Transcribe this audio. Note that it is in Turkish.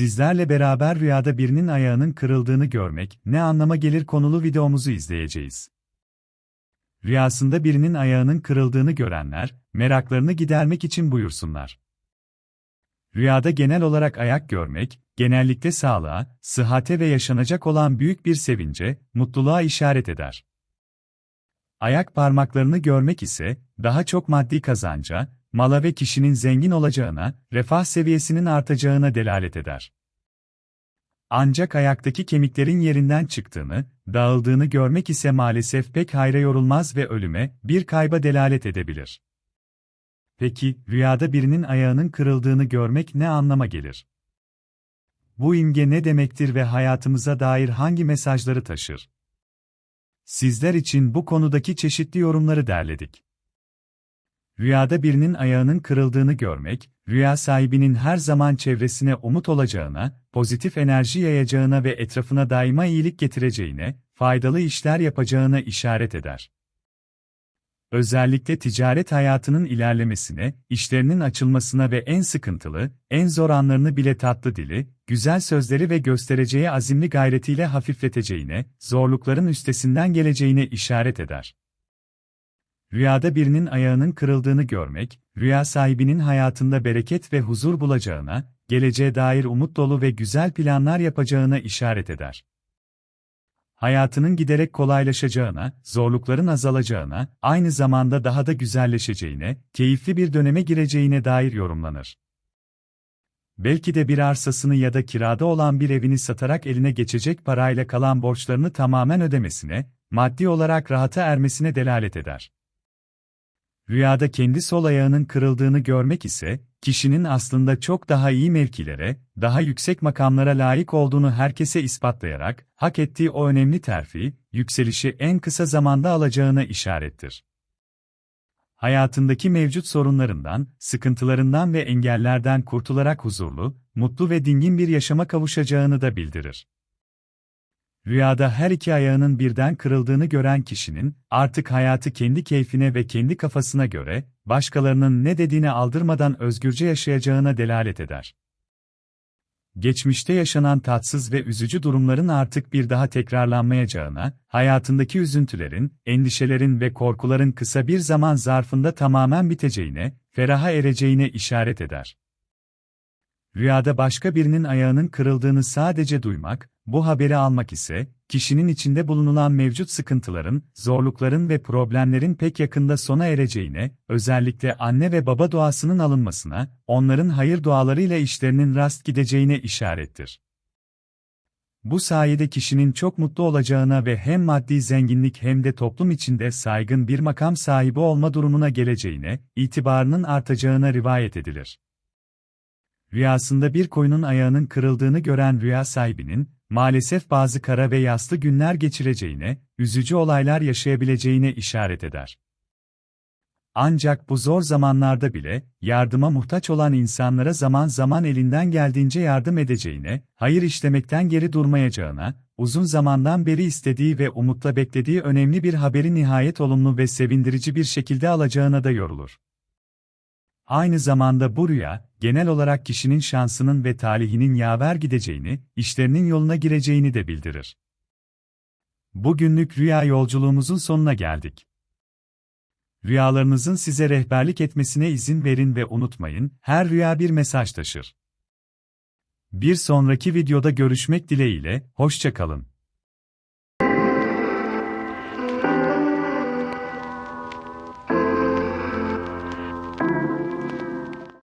Sizlerle beraber rüyada birinin ayağının kırıldığını görmek ne anlama gelir konulu videomuzu izleyeceğiz. Rüyasında birinin ayağının kırıldığını görenler, meraklarını gidermek için buyursunlar. Rüyada genel olarak ayak görmek, genellikle sağlığa, sıhhate ve yaşanacak olan büyük bir sevince, mutluluğa işaret eder. Ayak parmaklarını görmek ise, daha çok maddi kazanca, mala ve kişinin zengin olacağına, refah seviyesinin artacağına delalet eder. Ancak ayaktaki kemiklerin yerinden çıktığını, dağıldığını görmek ise maalesef pek hayra yorulmaz ve ölüme, bir kayba delalet edebilir. Peki, rüyada birinin ayağının kırıldığını görmek ne anlama gelir? Bu imge ne demektir ve hayatımıza dair hangi mesajları taşır? Sizler için bu konudaki çeşitli yorumları derledik. Rüyada birinin ayağının kırıldığını görmek, rüya sahibinin her zaman çevresine umut olacağına, pozitif enerji yayacağına ve etrafına daima iyilik getireceğine, faydalı işler yapacağına işaret eder. Özellikle ticaret hayatının ilerlemesine, işlerinin açılmasına ve en sıkıntılı, en zor anlarını bile tatlı dili, güzel sözleri ve göstereceği azimli gayretiyle hafifleteceğine, zorlukların üstesinden geleceğine işaret eder. Rüyada birinin ayağının kırıldığını görmek, rüya sahibinin hayatında bereket ve huzur bulacağına, geleceğe dair umut dolu ve güzel planlar yapacağına işaret eder. Hayatının giderek kolaylaşacağına, zorlukların azalacağına, aynı zamanda daha da güzelleşeceğine, keyifli bir döneme gireceğine dair yorumlanır. Belki de bir arsasını ya da kirada olan bir evini satarak eline geçecek parayla kalan borçlarını tamamen ödemesine, maddi olarak rahata ermesine delalet eder. Rüyada kendi sol ayağının kırıldığını görmek ise, kişinin aslında çok daha iyi mevkilere, daha yüksek makamlara layık olduğunu herkese ispatlayarak, hak ettiği o önemli terfi, yükselişi en kısa zamanda alacağına işarettir. Hayatındaki mevcut sorunlarından, sıkıntılarından ve engellerden kurtularak huzurlu, mutlu ve dingin bir yaşama kavuşacağını da bildirir. Rüyada her iki ayağının birden kırıldığını gören kişinin, artık hayatı kendi keyfine ve kendi kafasına göre, başkalarının ne dediğini aldırmadan özgürce yaşayacağına delalet eder. Geçmişte yaşanan tatsız ve üzücü durumların artık bir daha tekrarlanmayacağına, hayatındaki üzüntülerin, endişelerin ve korkuların kısa bir zaman zarfında tamamen biteceğine, feraha ereceğine işaret eder. Rüyada başka birinin ayağının kırıldığını sadece duymak, bu haberi almak ise, kişinin içinde bulunulan mevcut sıkıntıların, zorlukların ve problemlerin pek yakında sona ereceğine, özellikle anne ve baba duasının alınmasına, onların hayır dualarıyla işlerinin rast gideceğine işarettir. Bu sayede kişinin çok mutlu olacağına ve hem maddi zenginlik hem de toplum içinde saygın bir makam sahibi olma durumuna geleceğine, itibarının artacağına rivayet edilir. Rüyasında bir koyunun ayağının kırıldığını gören rüya sahibinin, maalesef bazı kara ve yaslı günler geçireceğine, üzücü olaylar yaşayabileceğine işaret eder. Ancak bu zor zamanlarda bile, yardıma muhtaç olan insanlara zaman zaman elinden geldiğince yardım edeceğine, hayır işlemekten geri durmayacağına, uzun zamandan beri istediği ve umutla beklediği önemli bir haberi nihayet olumlu ve sevindirici bir şekilde alacağına da yorulur. Aynı zamanda bu rüya, genel olarak kişinin şansının ve talihinin yaver gideceğini, işlerinin yoluna gireceğini de bildirir. Bugünlük rüya yolculuğumuzun sonuna geldik. Rüyalarınızın size rehberlik etmesine izin verin ve unutmayın, her rüya bir mesaj taşır. Bir sonraki videoda görüşmek dileğiyle, hoşçakalın.